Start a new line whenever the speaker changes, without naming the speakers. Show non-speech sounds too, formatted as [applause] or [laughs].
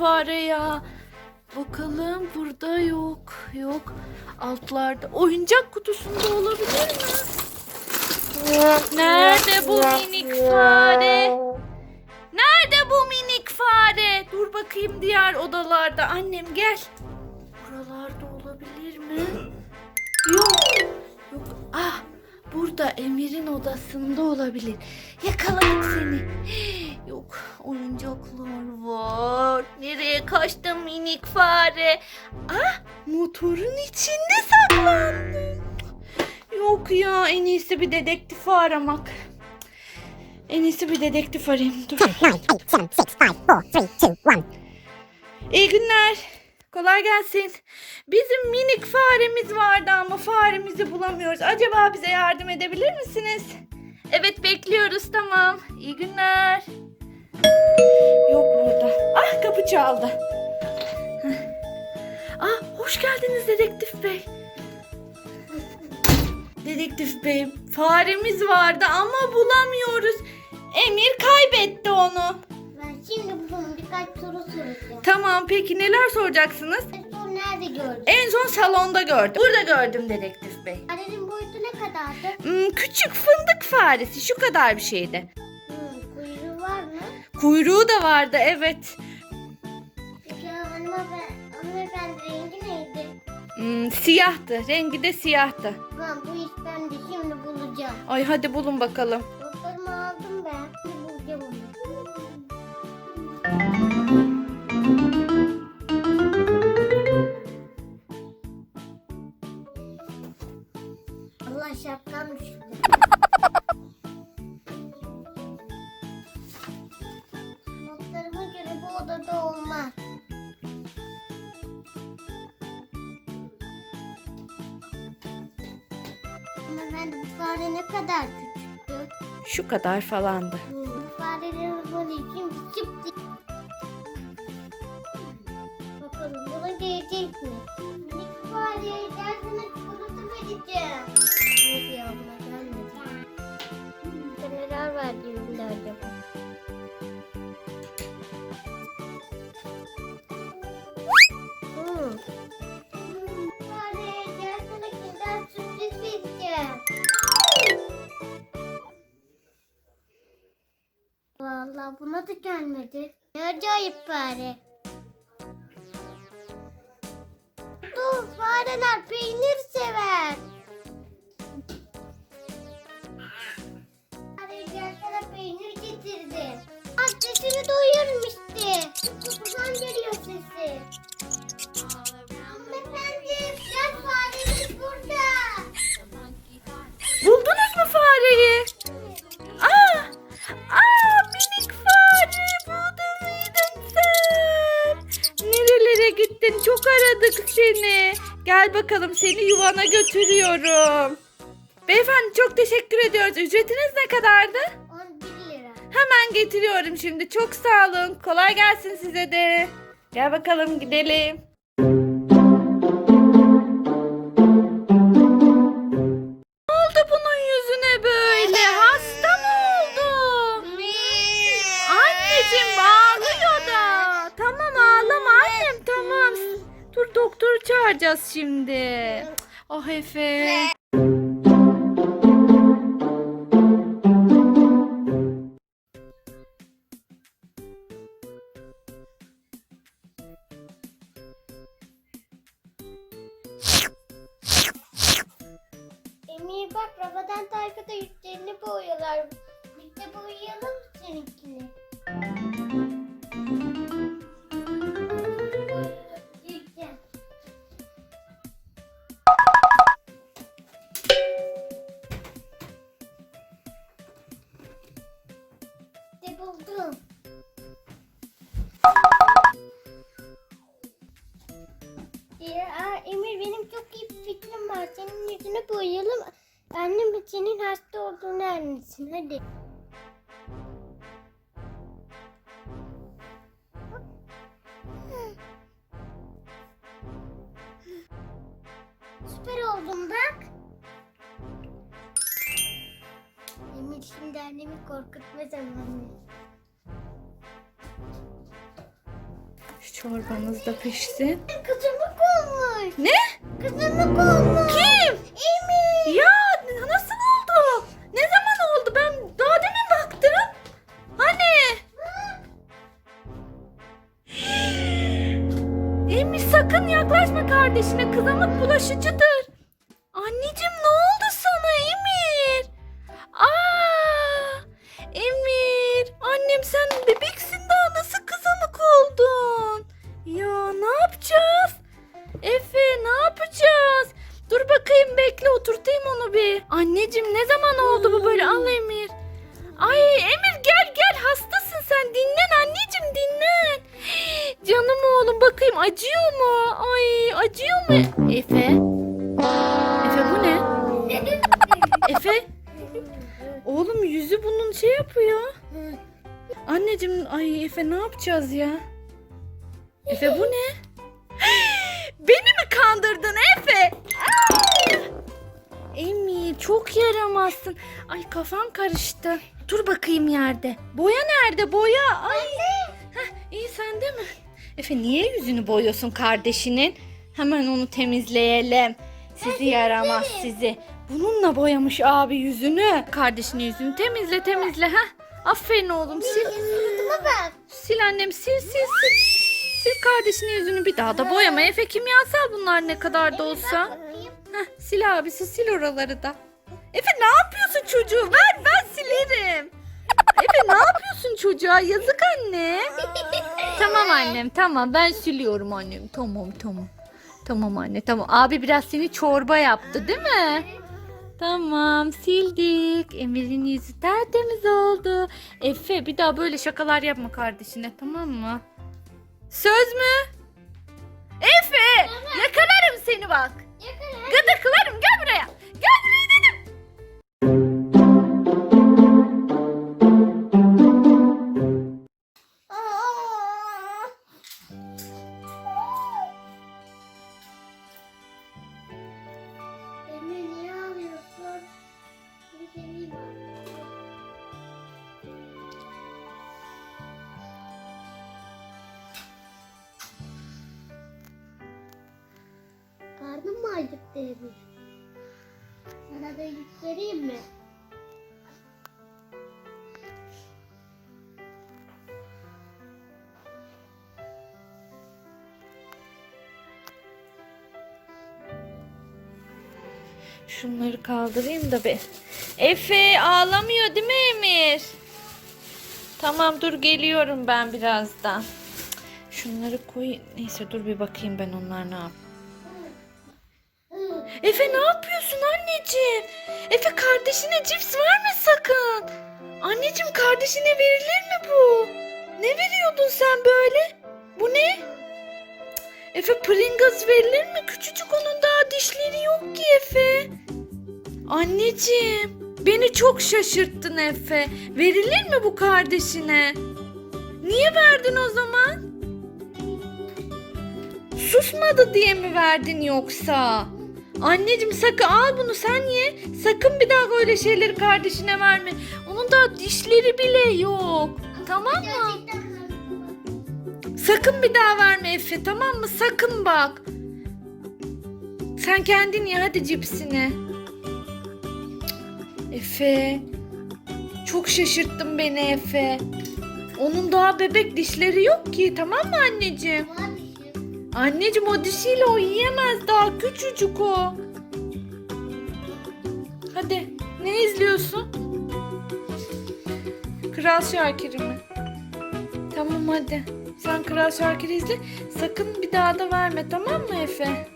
fare ya. Bakalım burada yok. Yok. Altlarda. Oyuncak kutusunda olabilir mi? Nerede bu minik fare? Nerede bu minik fare? Dur bakayım diğer odalarda. Annem gel. Buralarda olabilir mi? Yok. Yok. Ah burada Emir'in odasında olabilir. Yakaladık seni. [gasps] Yok oyuncaklar var. Nereye kaçtın minik fare? Ah motorun içinde saklandın. Yok ya en iyisi bir dedektif aramak. En iyisi bir dedektif arayayım. Dur.
10, 9, 8, 7, 6, 5, 4, 3, 2, 1.
İyi günler. Kolay gelsin. Bizim minik faremiz vardı ama faremizi bulamıyoruz. Acaba bize yardım edebilir misiniz? Evet bekliyoruz tamam. İyi günler. Yok burada. Ah kapı çaldı. Ah hoş geldiniz dedektif bey. Dedektif bey faremiz vardı ama bulamıyoruz. Emir kaybetti onu.
Ben şimdi bunun birkaç soru soracağım.
Tamam peki neler soracaksınız?
En son nerede gördün?
En son salonda gördüm. Burada gördüm dedektif bey.
Farenin boyutu ne kadardı?
Hmm, küçük fındık faresi şu kadar bir şeydi.
Kuyruğu
da vardı evet.
Peki hanımefendi, hanımefendi rengi neydi?
Hmm, siyahtı. Rengi de siyahtı.
Tamam bu iş ben de şimdi bulacağım.
Ay hadi bulun bakalım.
Odada olmaz. Ama ben bu fare ne kadar küçüktü.
Şu kadar falandı.
Bu fareleri böyle için diye- Bakalım buna gelecek mi? Minik fare gel sana çikolata vereceğim. Yok ya buna gelmedi. Neler var cebimde acaba? Buna da gelmedi. Ne acayip fare. Dur fareler peynir sever. Gel
bakalım seni yuvana götürüyorum. Beyefendi çok teşekkür ediyoruz. Ücretiniz ne kadardı?
11 lira.
Hemen getiriyorum şimdi. Çok sağ olun. Kolay gelsin size de. Gel bakalım gidelim. Doktoru çağıracağız şimdi. Ah Efe.
Emir bak Rafadan Tayfa'da yüzlerini boyuyorlar. Biz de boyayalım mı seninkini? Annem senin hasta olduğunu anlasın. Hadi. Süper oldum bak. Emir şimdi annemi korkutma zamanı.
Şu Çorbamız da pişsin.
Kızımık olmuş.
Ne?
Kızımık olmuş.
Kim?
Emir.
Sakın yaklaşma kardeşine. Kızamık bulaşıcıdır. Mu? Efe. Efe bu ne? [laughs] Efe. Oğlum yüzü bunun şey yapıyor. Anneciğim ay Efe ne yapacağız ya? Efe bu ne? [gasps] Beni mi kandırdın Efe? Emi çok yaramazsın. Ay kafam karıştı. Dur bakayım yerde. Boya nerede boya? Ay. Heh, iyi sende mi? Efe niye yüzünü boyuyorsun kardeşinin? Hemen onu temizleyelim. Sizi yaramaz sizi. Bununla boyamış abi yüzünü. Kardeşinin yüzünü temizle temizle ha. Aferin oğlum sil.
Suratıma bak.
Sil annem sil sil sil. Sil kardeşinin yüzünü bir daha da boyama. Efe kimyasal bunlar ne kadar da olsa. Heh, sil abisi sil oraları da. Efe ne yapıyorsun çocuğu? Ver ben silerim. Efe ne yapıyorsun çocuğa? Yazık anne. [laughs] tamam annem tamam ben siliyorum annem. Tamam tamam. Tamam anne tamam. Abi biraz seni çorba yaptı değil mi? Tamam sildik. Emir'in yüzü tertemiz oldu. Efe bir daha böyle şakalar yapma kardeşine tamam mı? Söz mü? Efe yakalarım seni bak. Gıdıklarım. Gel buraya
Karnım mı acıktı Emir? Sana da yükseleyim mi?
Şunları kaldırayım da be. Efe ağlamıyor değil mi Emir? Tamam dur geliyorum ben birazdan. Şunları koy. Neyse dur bir bakayım ben onlar ne yap. Efe ne yapıyorsun anneciğim? Efe kardeşine cips verme sakın. Anneciğim kardeşine verilir mi bu? Ne veriyordun sen böyle? Bu ne? Efe Pringles verilir mi? Küçücük onun daha dişleri yok ki Efe. Anneciğim beni çok şaşırttın Efe. Verilir mi bu kardeşine? Niye verdin o zaman? Susmadı diye mi verdin yoksa? Anneciğim sakın al bunu sen ye. Sakın bir daha böyle şeyleri kardeşine verme. Onun daha dişleri bile yok. Tamam mı? Sakın bir daha verme Efe tamam mı? Sakın bak. Sen kendin ye hadi cipsini. Efe. Çok şaşırttın beni Efe. Onun daha bebek dişleri yok ki tamam mı anneciğim? Anneciğim o dişiyle o yiyemez daha küçücük o. Hadi ne izliyorsun? Kral Şakir'i mi? Tamam hadi. Sen Kral Şakir'i izle. Sakın bir daha da verme tamam mı Efe?